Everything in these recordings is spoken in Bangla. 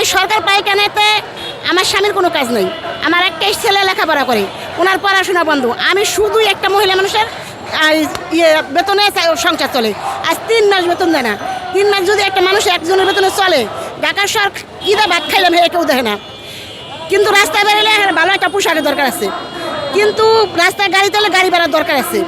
এই সরকার পায়খানাতে আমার স্বামীর কোনো কাজ নেই। আমার একটাই ছেলে লেখাপড়া করে, ওনার পড়াশোনা বন্ধ। আমি শুধুই একটা মহিলা মানুষের ইয়ে বেতনে সংসার চলে। আজ তিন মাস বেতন দেয় না। তিন মাস যদি একটা মানুষ একজনের বেতনে চলে ঢাকার কী দা ভাত খাইলাম হে কেউ দেখে না। কিন্তু রাস্তায় বেরোলে ভালো একটা পোশাকের দরকার আছে। কিন্তু রাস্তায় গাড়ি তোলে গাড়ি ভাড়ার দরকার আছে।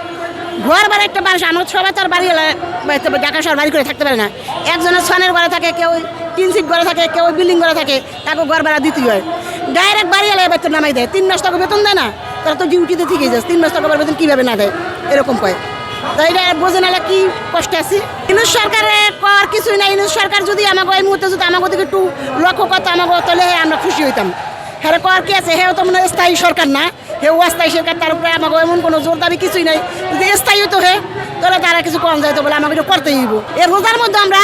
ঘর ভাড়া একটা মানুষ, আমার সবাই তো আর বাড়ি এলা- ঢাকা শহর বাড়ি করে থাকতে পারে না। একজনের ছনের ঘরে থাকে, কেউ তিন সিট ঘরে থাকে, কেউ বিল্ডিং ঘরে থাকে, তাকে ঘর ভাড়া দিতেই হয়। ডাইরেক্ট বাড়ি এলাকায় বেতন নামাই দেয়, তিন মাস টাকা বেতন দেয় না, তারা তো ডিউটিতে ঠিকই যাচ্ছে, তিন মাস টাকা বেতন কীভাবে না দেয়, এরকম কয়। তাই এটা বোঝে না কি কষ্ট আছে? ইনুস সরকারে কর কিছুই নাই, ইনুস সরকার যদি আমাকে এই মুহূর্তে যদি আমাকে দিকে একটু লক্ষ্য করতো, আমাকে তাহলে আমরা খুশি হইতাম। হ্যাঁ কর কি আছে? হেও তো মনে হয় স্থায়ী সরকার না। হেও অস্থায়ী সরকার, তার উপরে আমাকে এমন কোনো জোর দাবি কিছুই নাই। যদি স্থায়ী তো হে, তাহলে তারা কিছু কম যাইতো বলে আমাকে এটা করতেই হইব। এর রোজার মধ্যে আমরা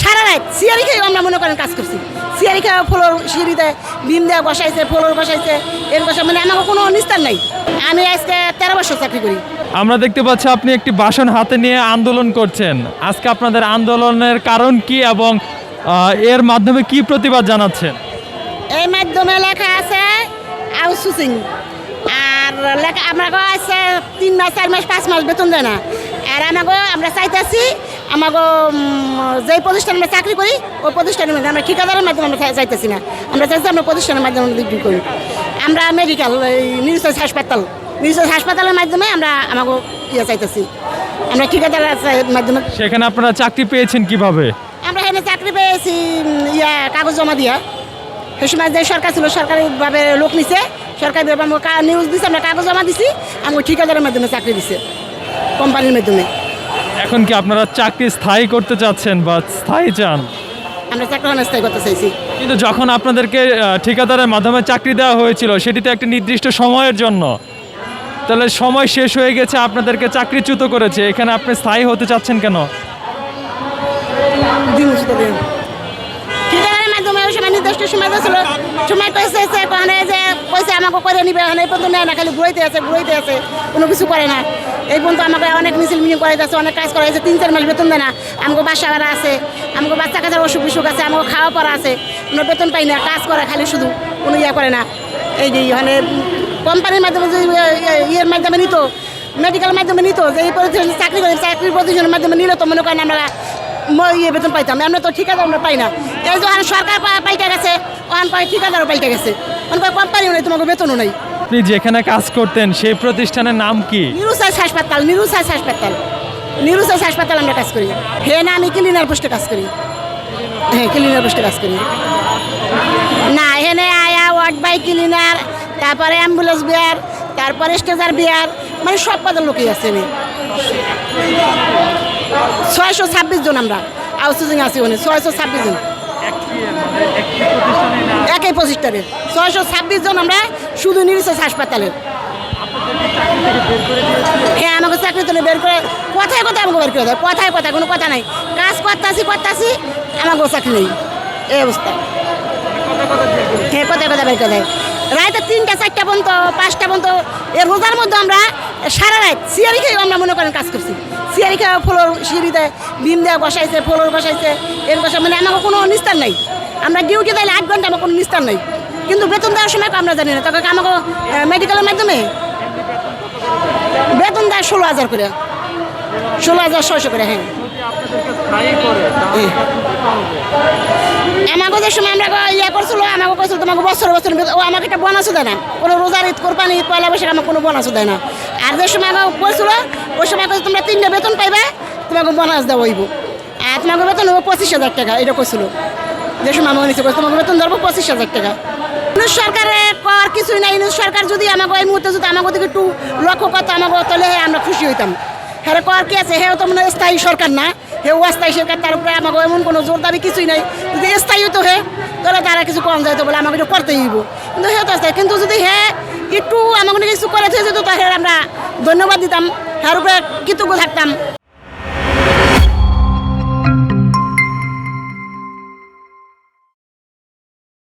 সারা রাত সিয়ারি খেয়ে আমরা মনে করেন কাজ করছি। সিয়ারি খেয়ে ফ্লোর সিঁড়িতে ডিম দেওয়া বসাইছে, ফ্লোর বসাইছে, এর বসা মানে আমাকে কোনো নিস্তার নাই। আমি আজকে তেরো বছর চাকরি করি। আমরা দেখতে পাচ্ছি আপনি একটি বাসন হাতে নিয়ে আন্দোলন করছেন। আজকে আপনাদের আন্দোলনের কারণ কি এবং এর মাধ্যমে কি প্রতিবাদ জানাচ্ছেন? এই মাধ্যমে লেখা আছে আউটসোর্সিং। আর লেখা আমরা আছে তিন মাস চার মাস পাঁচ মাস বেতন দেয় না। আর আমাকে আমরা চাইতেছি আমাকে যেই প্রতিষ্ঠানে আমরা চাকরি করি ওই প্রতিষ্ঠানের মধ্যে আমরা ঠিকাদারের মাধ্যমে আমরা চাইতেছি না। আমরা চাইছি আমরা প্রতিষ্ঠানের মাধ্যমে ডিগ্রি করি। আমরা মেডিকেল এই নিউজ হাসপাতাল নিউজ হাসপাতালের মাধ্যমে আমরা আমাকে ইয়ে চাইতেছি। আমরা ঠিকাদারের মাধ্যমে সেখানে আপনারা চাকরি পেয়েছেন কীভাবে? আমরা এখানে চাকরি পেয়েছি ইয়া কাগজ জমা দিয়া। সে সময় যে সরকার ছিল সরকারিভাবে লোক নিছে সরকারিভাবে আমাকে কা- নিউজ দিছে আমরা কাগজ জমা দিছি আমাকে ঠিকাদারের মাধ্যমে চাকরি দিছে কোম্পানির মাধ্যমে। এখন কি আপনারা চাকরি স্থায়ী করতে চাচ্ছেন বা স্থায়ী চান? আমরা চাকরি স্থায়ী করতে চাইছি। কিন্তু যখন আপনাদেরকে ঠিকাদারের মাধ্যমে চাকরি দেওয়া হয়েছিল সেটি তো একটা নির্দিষ্ট সময়ের জন্য। তাহলে সময় শেষ হয়ে গেছে আপনাদেরকে চাকরিচ্যুত করেছে এখানে আপনি স্থায়ী হতে চাচ্ছেন কেন? নির্দিষ্ট সময় দিয়েছিল সময় কইছে যে ওখানে যে, কইছে আমাকে করে নিবে ওখানে এই পর্যন্ত নেয় না, খালি ঘুরাইতে আছে ঘুরাইতে আছে, কোনো কিছু করে না। এই পর্যন্ত আমাকে অনেক মিছিল মিটিং করাইতে আছে, অনেক কাজ করাইছে, তিন, চার মাস বেতন দেয় না। আমাকে বাসা ভাড়া আছে, আমাকে বাচ্চা কাচার অসুখ বিসুখ আছে, আমাকে খাওয়া পড়া আছে আমরা বেতন পাই না, কাজ করে খালি শুধু, কোনো ইয়ে করে না। এই যে মানে কোম্পানির মাধ্যমে যে ইয়ে- ইয়ের মাধ্যমে নিত মেডিকেল মাধ্যমে নিত, যে এই প্রতিষ্ঠানে চাকরি করে, চাকরির প্রতিষ্ঠানের মাধ্যমে নিলে তো মনে করেন আমরা ইয়ে বেতন পাইতাম আমরা তো ঠিক আছে আমরা পাই না। এই যে সরকার পাইতে গেছে ওখান পাই ঠিকাদারও পাইতে গেছে। ওখান পাই কোম্পানিও নেই তোমাকে বেতনও নেই। আপনি যেখানে কাজ করতেন সেই প্রতিষ্ঠানের নাম কি? নিরুসাইজ হাসপাতাল নিরুসাইজ হাসপাতাল। নিরুসাইজ হাসপাতাল আমরা কাজ করি। হে না আমি ক্লিনার পোস্টে কাজ করি। হ্যাঁ ক্লিনার পোস্টে কাজ করি। না এখানে আয়া ওয়ার্ড বাই ক্লিনার তারপরে অ্যাম্বুলেন্স বিয়ার তারপরে স্টেজার বিয়ার মানে সব পদের লোকই আছে ছয়শো ছাব্বিশ জন আমরা। আউটসোর্সিং আছি ওখানে ছয়শো ছাব্বিশ জন। একই প্রতিষ্ঠানে। ছয়শো ছাব্বিশ জন আমরা শুধু নিরিশেষ হাসপাতালে। হ্যাঁ আমাকে চাকরি তুলে বের করে, কথায় কথায় আমাকে বের করে দেয়, কথায় কথায়, কোনো কথা নাই। কাজ করতেছি করতেছি আমাকে চাকরি নেই। এই অবস্থা। হ্যাঁ কথায় কথা বের করে দেয়। রাতে তিনটা, চারটা পর্যন্ত, পাঁচটা পর্যন্ত, এর রোজার মধ্যে আমরা সারা রাত সিয়ারি খেয়ে আমরা মনে করেন কাজ করছি। সিয়ারি খেয়ে ফ্লোর সিঁড়িতে ডিম দেওয়া বসাইছে, ফ্লোর বসাইছে, এর বসা মানে আমাকে কোনো নিস্তার নাই। আমরা ডিউটি দিলে আট ঘণ্টা আমার কোনো নিস্তার নাই। কিন্তু বেতন দেওয়ার সময় আমরা জানি না। তবে আমাকে মেডিকেলের মাধ্যমে বেতন দেয় ষোলো হাজার করে। ষোলো হাজার ছয়শো করে হ্যাঁ। আমাকে যে সময় আমরা ইয়ে করছিল আমাকে কইছিল তোমাকে বছর বছর ও আমাকে একটা বোনাসও দেয় না। কোনো রোজার ঈদ কোরবানি ঈদ, পয়লা বৈশাখ, আমাকে কোনো বোনাসও দেয় না। আর যে সময় আমাকে কইছিল, ওই সময় তোমরা তিনটে বেতন পাইবে তোমাকে বোনাস দেওয়া হইব। আর তোমাকে বেতন হব পঁচিশ হাজার টাকা, এটা কইছিল। যে সময় আমাকে নিচে কইছিল তোমাকে বেতন ধরবো পঁচিশ হাজার টাকা। ইউনুস সরকারে কর কিছুই নাই ইউনুস সরকার যদি আমাকে এই মুহূর্তে যদি আমাকে একটু লক্ষ্য করতো আমাকে তাহলে আমরা খুশি হইতাম। হ্যাঁ কর কি আছে? হেও তো মনে স্থায়ী সরকার না। হেউ অস্থায়ী সরকার, তার উপরে আমাকে এমন কোনো জোর দাবি কিছুই নাই। যদি স্থায়ী তো হে, তাহলে তারা কিছু কম যায় তো বলে আমাকে করতেই হইব। কিন্তু হে তো স্থায়ী কিন্তু যদি হে একটু আমাকে কিছু করে যেত, তাহলে আমরা ধন্যবাদ দিতাম। হ্যাঁ উপরে কৃতজ্ঞ থাকতাম।